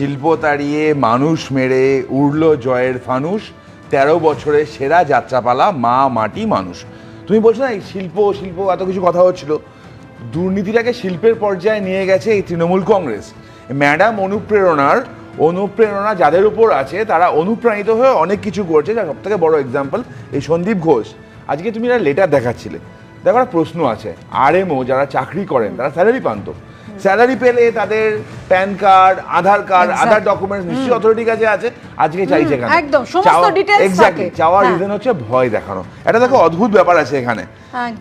শিল্প তাড়িয়ে মানুষ মেরে উড়ল জয়ের ফানুষ। তেরো বছরের সেরা যাত্রাপালা, মা, মাটি, মানুষ। তুমি বলছো না, এই শিল্প শিল্প, এত কিছু কথা হচ্ছিল। দুর্নীতিটাকে শিল্পের পর্যায়ে নিয়ে গেছে এই তৃণমূল কংগ্রেস। ম্যাডাম অনুপ্রেরণার, অনুপ্রেরণা যাদের উপর আছে, তারা অনুপ্রাণিত হয়ে অনেক কিছু করছে। যার সবথেকে বড় এক্সাম্পল এই সন্দীপ ঘোষ। আজকে তুমি একটা লেটার দেখাচ্ছিলে। দেখো প্রশ্ন আছে। আর আরএমও যারা চাকরি করেন, তারা স্যালারি পান তো? স্যালারি পেলে তাদের PAN card Aadhaar card Aadhaar documents নিশ্চয়ই অথরিটির কাছে আছে। আজকে চাইছে এখানে একদম, সমস্ত details এক্স্যাক্টলি চাওয়ার হ্যাঁ। রিজন হচ্ছে ভয় দেখানো। এটা দেখো অদ্ভুত ব্যাপার আছে এখানে।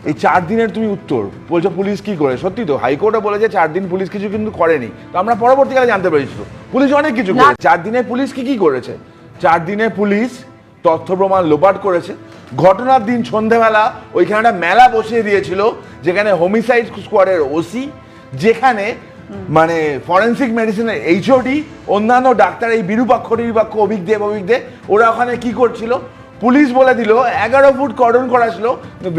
এই চার দিনের তুমি উত্তর বলছো পুলিশ কি করে? সত্যি তো হাইকোর্টে বলেছে চার দিন পুলিশ কিছু কিন্তু করেনি। তো আমরা পরবর্তীকালে জানতে পেরেছি। পুলিশ অনেক কিছু না। করেছে। চার দিনে পুলিশ কি কি করেছে? চার দিনে পুলিশ তথ্য প্রমাণ লোপাট করেছে। ঘটনার দিন সন্ধেবেলা ওইখানে একটা মেলা বসিয়ে দিয়েছিল যেখানে হোমিসাইড স্কোয়াডের ওসি যেখানে মানে ফরেন্সিক মেডিসিনের এইচওডি অন্যান্য ডাক্তার এই বিরূপাক্ষ, নিরূপাক্ষ অভিজ্ঞদেব অভিজ্ঞদেব ওরা ওখানে কি করছিল? পুলিশ বলে দিল, এগারো ফুট কর্ডন করা ছিল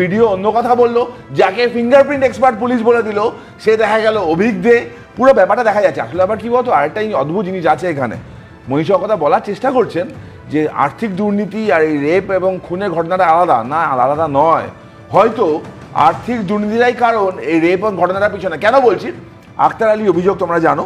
ভিডিও অন্য কথা বলল, যাকে ফিঙ্গারপ্রিন্ট এক্সপার্ট পুলিশ বলে দিল, সে দেখা গেল অভিজ্ঞে, পুরো ব্যাপারটা দেখা যাচ্ছে। আসলে আবার কি বলতো, আরেকটা অদ্ভুত জিনিস আছে এখানে। মনীষা কথা বলার চেষ্টা করছেন যে আর্থিক দুর্নীতি আর এই রেপ এবং খুনের ঘটনাটা আলাদা, না আলাদা নয়। হয়তো আর্থিক দুর্নীতিটাই কারণ এই রেপ ঘটনাটার পিছনে। কেন বলছি? আক্তার আলী অভিযোগ তোমরা জানো,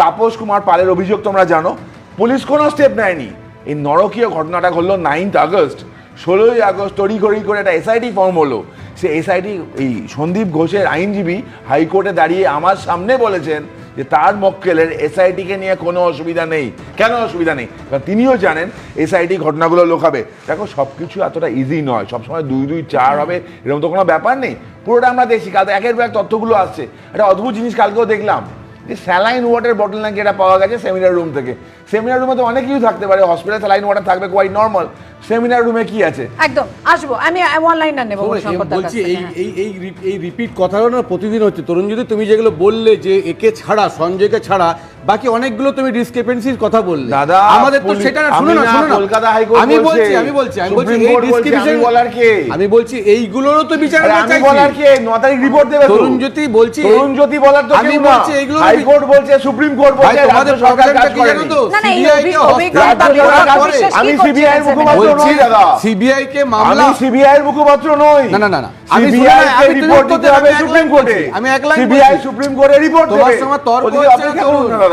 তাপস কুমার পালের অভিযোগ তোমরা জানো, পুলিশ কোনো স্টেপ নেয়নি। এই নরকীয় ঘটনাটা ঘটলো নাইনথ আগস্ট, ষোলোই আগস্ট তড়ি ঘড়ি করে একটা এসআইটি ফর্ম হলো। সে এসআইটি এই সন্দীপ ঘোষের আইনজীবী হাইকোর্টে দাঁড়িয়ে আমার সামনে বলেছেন যে তার মক্কেলের এসআইটিকে নিয়ে কোনো অসুবিধা নেই। কেন অসুবিধা নেই? কারণ তিনিও জানেন এসআইটি ঘটনাগুলো লোকাবে দেখো সব কিছু এতটা ইজি নয়। সবসময় দুই দুই, চার হবে, এরকম তো কোনো ব্যাপার নেই। পুরোটা আমরা দেখছি। কাল একের পর এক তথ্যগুলো আসছে। একটা অদ্ভুত জিনিস কালকেও দেখলাম। যে স্যালাইন ওয়াটার বটল নাকি এটা পাওয়া গেছে সেমিনার রুম থেকে। সেমিনার রুমে তো অনেক কিছু থাকতে পারে হসপিটাল স্যালাইন ওয়াটার থাকবে কোয়াইট নর্মাল সেমিনার রুমে কি আছে? একদম আসব। আমি অনলাইন নেব শঙ্কর দার বলছি এই। এই এই এই রিপিট কথাটা না প্রতিদিন হচ্ছে। তরুণ যদি তুমি যেগুলো বললে যে একে ছাড়া সঞ্জয়কে ছাড়া বাকি অনেকগুলো তুমি ডিসক্রিপেন্সির কথা বললে। দাদা, আমাদের তো সেটা না শুনো না না, শুনো না। কলকাতা হাইকোর্ট আমি বলছি। আমি বলছি আমি বলছি এই ডিসক্রিপশন বলার কে? আমি বলছি এইগুলোরও তো বিচার আমি। বলার কে? ন তারিখ রিপোর্ট দেবে। তরুণ জ্যোতি বলছি তরুণ জ্যোতি বলার তো আমি বলছি এইগুলো হাইকোর্ট বলছে সুপ্রিম কোর্ট বলছে রাজ্য সরকার কাজ কি জানো তো? না, না, এই CBI কে অভি- হস্তান্তর অভিজ্ঞতা রাজ্য বিভাগ সরকার বিশ্বাস কি আমি সিবিআই সেমিনারে? মুখপাত্র বলছি নই। দাদা সিবিআই কে আমি সিবিআই এর মুখপাত্র নই। না, না, না। আমি সিবিআই কে রিপোর্ট দিতে হবে সুপ্রিম কোর্টে আমি এক লাইন সিবিআই সুপ্রিম কোর্টে রিপোর্ট তোমার দেবে। সঙ্গে তর্ক হচ্ছে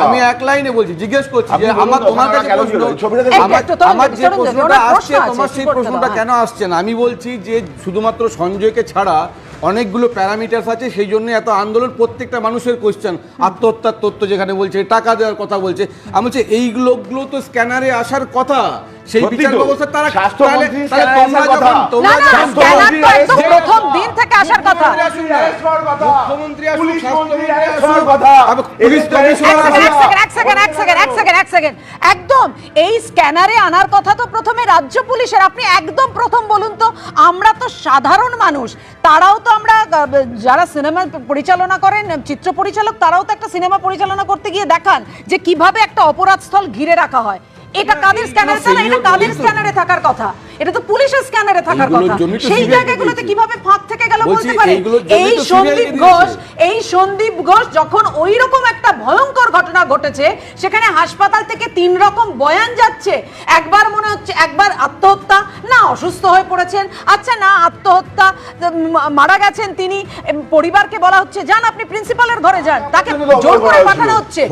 আমি এক লাইনে বলছি জিজ্ঞেস করছি যে আমার তোমার কাছে কেন প্রশ্ন। আমার যে প্রশ্নটা আসছে তোমার সেই প্রশ্নটা কেন আসছে না? আমি বলছি যে শুধুমাত্র সঞ্জয়কে ছাড়া অনেকগুলো প্যারামিটার্স আছে সেই জন্য এত আন্দোলন প্রত্যেকটা মানুষের কোশ্চেন আত্মহত্যার তথ্য যেখানে বলছে, টাকা দেওয়ার কথা বলছে। আমি বলছি, এই লোকগুলো তো স্ক্যানারে আসার কথা। সেই বিচার ব্যবস্থা তারা স্বাস্থ্যমন্ত্রী তাহলে- তাহলে তোমরা আসার কথা। যখন তোমরা না, না, যখন- scanner তো একদম প্রথম দিন থেকে আসার কথা মুখ্যমন্ত্রী আসুন, মুখ্যমন্ত্রী আসুন, পুলিশ স্বাস্থ্যমন্ত্রী আসুন, কথা। পুলিশ কমিশনার আসুন। সেকেন্ড, এক সেকেন্ড, এক সেকেন্ড, এক সেকেন্ড, এক সেকেন্ড, এক সেকেন্ড। একদম এই স্ক্যানারে আনার কথা তো প্রথমে রাজ্য পুলিশের আপনি একদম প্রথম বলুন তো আমরা তো সাধারণ মানুষ তারাও তো আমরা যারা সিনেমা পরিচালনা করেন চিত্র পরিচালক তারাও তো একটা সিনেমা পরিচালনা করতে গিয়ে দেখান যে কীভাবে একটা অপরাধস্থল ঘিরে রাখা হয় এটা কাদের স্ক্যানারে না এটা কাদের স্ক্যানারে থাকার কথা? এটা তো পুলিশের স্ক্যানারে থাকার কথা। সেই জায়গাগুলোতে কীভাবে ফাঁক থেকে গেল বলতে পারে? এই সন্দীপ ঘোষ এই সন্দীপ ঘোষ যখন ওই রকম একটা ভয়ঙ্কর ঘটনা ঘটেছে সেখানে হাসপাতাল থেকে তিন রকম বয়ান যাচ্ছে। একবার মনে হচ্ছে একবার আত্মহত্যা। না অসুস্থ হয়ে পড়েছেন। আচ্ছা না আত্মহত্যা মারা গেছেন তিনি। পরিবারকে বলা হচ্ছে যান আপনি প্রিন্সিপালের ঘরে যান। তাকে জোর করা পাঠানো হচ্ছে।